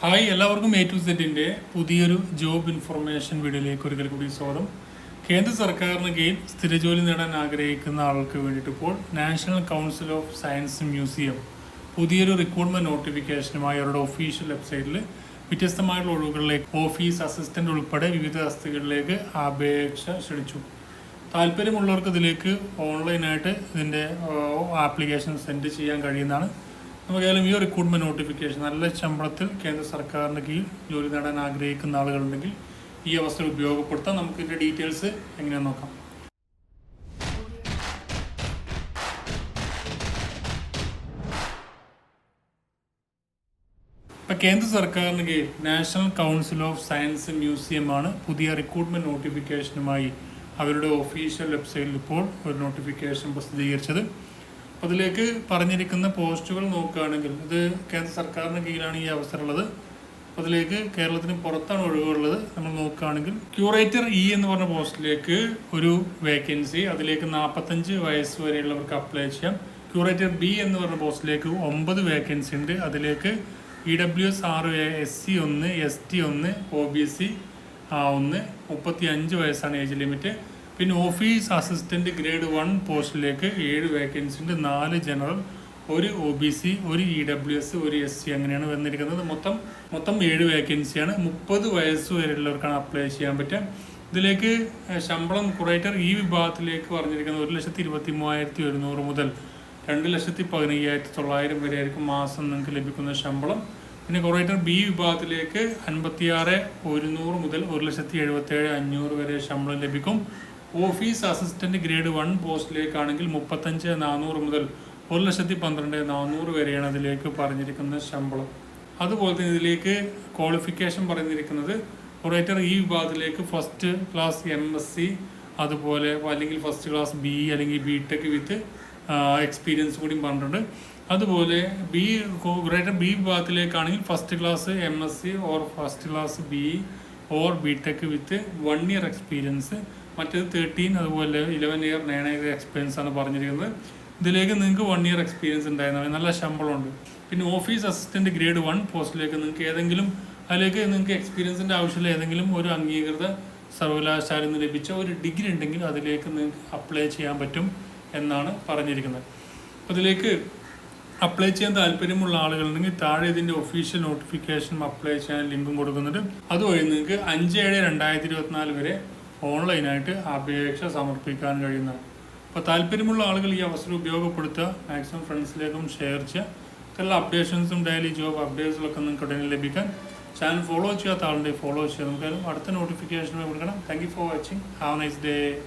Hi എല്ലാവർക്കും A to സെറ്റിന്റെ പുതിയൊരു ജോബ് ഇൻഫർമേഷൻ വീഡിയോയിലേക്ക് ഒരിക്കൽ കൂടി സ്വാഗതം. കേന്ദ്ര സർക്കാരിന് കീഴിൽ സ്ഥിരജോലി നേടാൻ ആഗ്രഹിക്കുന്ന ആൾക്ക് വേണ്ടിയിട്ട് ഇപ്പോൾ national council of science museum പുതിയൊരു റിക്രൂട്ട്മെന്റ് നോട്ടിഫിക്കേഷനുമായി അവരുടെ ഒഫീഷ്യൽ വെബ്സൈറ്റിൽ വ്യത്യസ്തമായിട്ടുള്ള ഒഴിവുകളിലേക്ക് ഓഫീസ് അസിസ്റ്റന്റ് ഉൾപ്പെടെ വിവിധ വസ്തുക്കളിലേക്ക് അപേക്ഷ ക്ഷണിച്ചു. താല്പര്യമുള്ളവർക്ക് ഇതിലേക്ക് ഓൺലൈനായിട്ട് ഇതിന്റെ ആപ്ലിക്കേഷൻ സെൻഡ് ചെയ്യാൻ കഴിയുന്നതാണ്. നമുക്കായാലും ഈ റിക്രൂട്ട്മെന്റ് നോട്ടിഫിക്കേഷൻ നല്ല ശമ്പളത്തിൽ കേന്ദ്ര സർക്കാരിന്റെ കീഴിൽ ജോലി നേടാൻ ആഗ്രഹിക്കുന്ന ആളുകളുണ്ടെങ്കിൽ ഈ അവസരം ഉപയോഗപ്പെടുത്താം നമുക്ക് ഇതിന്റെ ഡീറ്റെയിൽസ് എങ്ങനെയാണെന്ന് നോക്കാം. ഇപ്പം കേന്ദ്ര സർക്കാരിന് കീഴിൽ നാഷണൽ കൗൺസിൽ ഓഫ് സയൻസ് മ്യൂസിയമാണ് പുതിയ റിക്രൂട്ട്മെന്റ് നോട്ടിഫിക്കേഷനുമായി അവരുടെ ഒഫീഷ്യൽ വെബ്സൈറ്റിൽ ഇപ്പോൾ ഒരു നോട്ടിഫിക്കേഷൻ പ്രസിദ്ധീകരിച്ചത്. അതിലേക്ക് പറഞ്ഞിരിക്കുന്ന പോസ്റ്റുകൾ നോക്കുകയാണെങ്കിൽ ഇത് കേന്ദ്ര സർക്കാരിന് കീഴിലാണ് ഈ അവസരം ഉള്ളത് അപ്പോൾ അതിലേക്ക് കേരളത്തിന് പുറത്താണ് ഒഴിവുള്ളത്. നമ്മൾ നോക്കുകയാണെങ്കിൽ ക്യൂറേറ്റർ ഇ എന്ന് പറഞ്ഞ പോസ്റ്റിലേക്ക് ഒരു വേക്കൻസി അതിലേക്ക് നാൽപ്പത്തഞ്ച് വയസ്സ് വരെയുള്ളവർക്ക് അപ്ലൈ ചെയ്യാം. ക്യൂറേറ്റർ ബി എന്ന് പറഞ്ഞ പോസ്റ്റിലേക്ക് ഒമ്പത് വേക്കൻസി ഉണ്ട്. അതിലേക്ക് ഇ ഡബ്ല്യു എസ് ആറ് എസ് സി ഒന്ന് എസ് ടി ഒന്ന് ഒ ബി സി ഒന്ന് മുപ്പത്തി അഞ്ച് വയസ്സാണ് ഏജ് ലിമിറ്റ്. പിന്നെ ഓഫീസ് അസിസ്റ്റന്റ് ഗ്രേഡ് വൺ പോസ്റ്റിലേക്ക് ഏഴ് വേക്കൻസി ഉണ്ട് നാല് ജനറൽ ഒരു ഒ ബി സി ഒരു ഇ ഡബ്ല്യു എസ് ഒരു എസ് സി അങ്ങനെയാണ് വന്നിരിക്കുന്നത്. മൊത്തം മൊത്തം ഏഴ് വേക്കൻസിയാണ്. മുപ്പത് വയസ്സ് വരെയുള്ളവർക്കാണ് അപ്ലൈ ചെയ്യാൻ പറ്റുക. ഇതിലേക്ക് ശമ്പളം കുറേറ്റർ ഈ വിഭാഗത്തിലേക്ക് പറഞ്ഞിരിക്കുന്നത് ഒരു ലക്ഷത്തി ഇരുപത്തി മൂവായിരത്തി ഒരുന്നൂറ് മുതൽ രണ്ട് ലക്ഷത്തി പതിനയ്യായിരത്തി തൊള്ളായിരം വരെ ആയിരിക്കും മാസം നിങ്ങൾക്ക് ലഭിക്കുന്ന ശമ്പളം. പിന്നെ കുറേറ്റർ ബി വിഭാഗത്തിലേക്ക് അൻപത്തിയാറ് ഒരുന്നൂറ് മുതൽ ഒരു ലക്ഷത്തി എഴുപത്തേഴ് അഞ്ഞൂറ് വരെ ശമ്പളം ലഭിക്കും. ഓഫീസ് അസിസ്റ്റന്റ് ഗ്രേഡ് വൺ പോസ്റ്റിലേക്കാണെങ്കിൽ മുപ്പത്തഞ്ച് നാനൂറ് മുതൽ ഒരു ലക്ഷത്തി പന്ത്രണ്ട് നാനൂറ് വരെയാണ് അതിലേക്ക് പറഞ്ഞിരിക്കുന്ന ശമ്പളം. അതുപോലെ തന്നെ ഇതിലേക്ക് ക്വാളിഫിക്കേഷൻ പറഞ്ഞിരിക്കുന്നത് ഒറേറ്റർ ഈ വിഭാഗത്തിലേക്ക് first class M S C അതുപോലെ അല്ലെങ്കിൽ ഫസ്റ്റ് ക്ലാസ് ബി അല്ലെങ്കിൽ ബി ടെക് വിത്ത് എക്സ്പീരിയൻസ് കൂടി പറഞ്ഞിട്ടുണ്ട്. അതുപോലെ ബി ഗ്രേറ്റർ B വിഭാഗത്തിലേക്കാണെങ്കിൽ first class M S C or first class B or B tech with one year experience മറ്റേത് തേർട്ടീൻ അതുപോലെ eleven year nine year experience ആണ് പറഞ്ഞിരിക്കുന്നത്. ഇതിലേക്ക് നിങ്ങൾക്ക് വൺ ഇയർ എക്സ്പീരിയൻസ് ഉണ്ടായിരുന്നു. നല്ല ശമ്പളമുണ്ട്. പിന്നെ ഓഫീസ് അസിസ്റ്റന്റ് ഗ്രേഡ് വൺ പോസ്റ്റിലേക്ക് നിങ്ങൾക്ക് ഏതെങ്കിലും അതിലേക്ക് നിങ്ങൾക്ക് എക്സ്പീരിയൻസിന്റെ ആവശ്യമുള്ള ഏതെങ്കിലും ഒരു അംഗീകൃത സർവകലാശാല നിന്ന് ലഭിച്ച ഒരു ഡിഗ്രി ഉണ്ടെങ്കിൽ അതിലേക്ക് നിങ്ങൾക്ക് അപ്ലൈ ചെയ്യാൻ പറ്റും എന്നാണ് പറഞ്ഞിരിക്കുന്നത്. അതിലേക്ക് അപ്ലൈ ചെയ്യാൻ താല്പര്യമുള്ള ആളുകളുണ്ടെങ്കിൽ താഴെ ഇതിന്റെ ഒഫീഷ്യൽ നോട്ടിഫിക്കേഷൻ അപ്ലൈ ചെയ്യാൻ ലിങ്കും കൊടുക്കുന്നുണ്ട്. അതുവഴി നിങ്ങൾക്ക് അഞ്ച് ഏഴ് രണ്ടായിരത്തി ഇരുപത്തിനാല് വരെ ഓൺലൈനായിട്ട് അപേക്ഷ സമർപ്പിക്കാൻ കഴിയുന്നതാണ് അപ്പോൾ താല്പര്യമുള്ള ആളുകൾ ഈ അവസരം ഉപയോഗപ്പെടുത്തുക. മാക്സിമം ഫ്രണ്ട്സിലേക്കും ഷെയർ ചെയ്യുക. എല്ലാ അപ്ഡേഷൻസും ഡെയിലി ജോബ് അപ്ഡേറ്റ്സിലൊക്കെ നിങ്ങൾക്ക് ഉടനെ ലഭിക്കാൻ ചാനൽ ഫോളോ ചെയ്യാത്ത ആളുണ്ടെങ്കിൽ ഫോളോ ചെയ്യുക. നമുക്ക് അടുത്ത നോട്ടിഫിക്കേഷൻ കൊടുക്കണം. Thank you for watching have nice day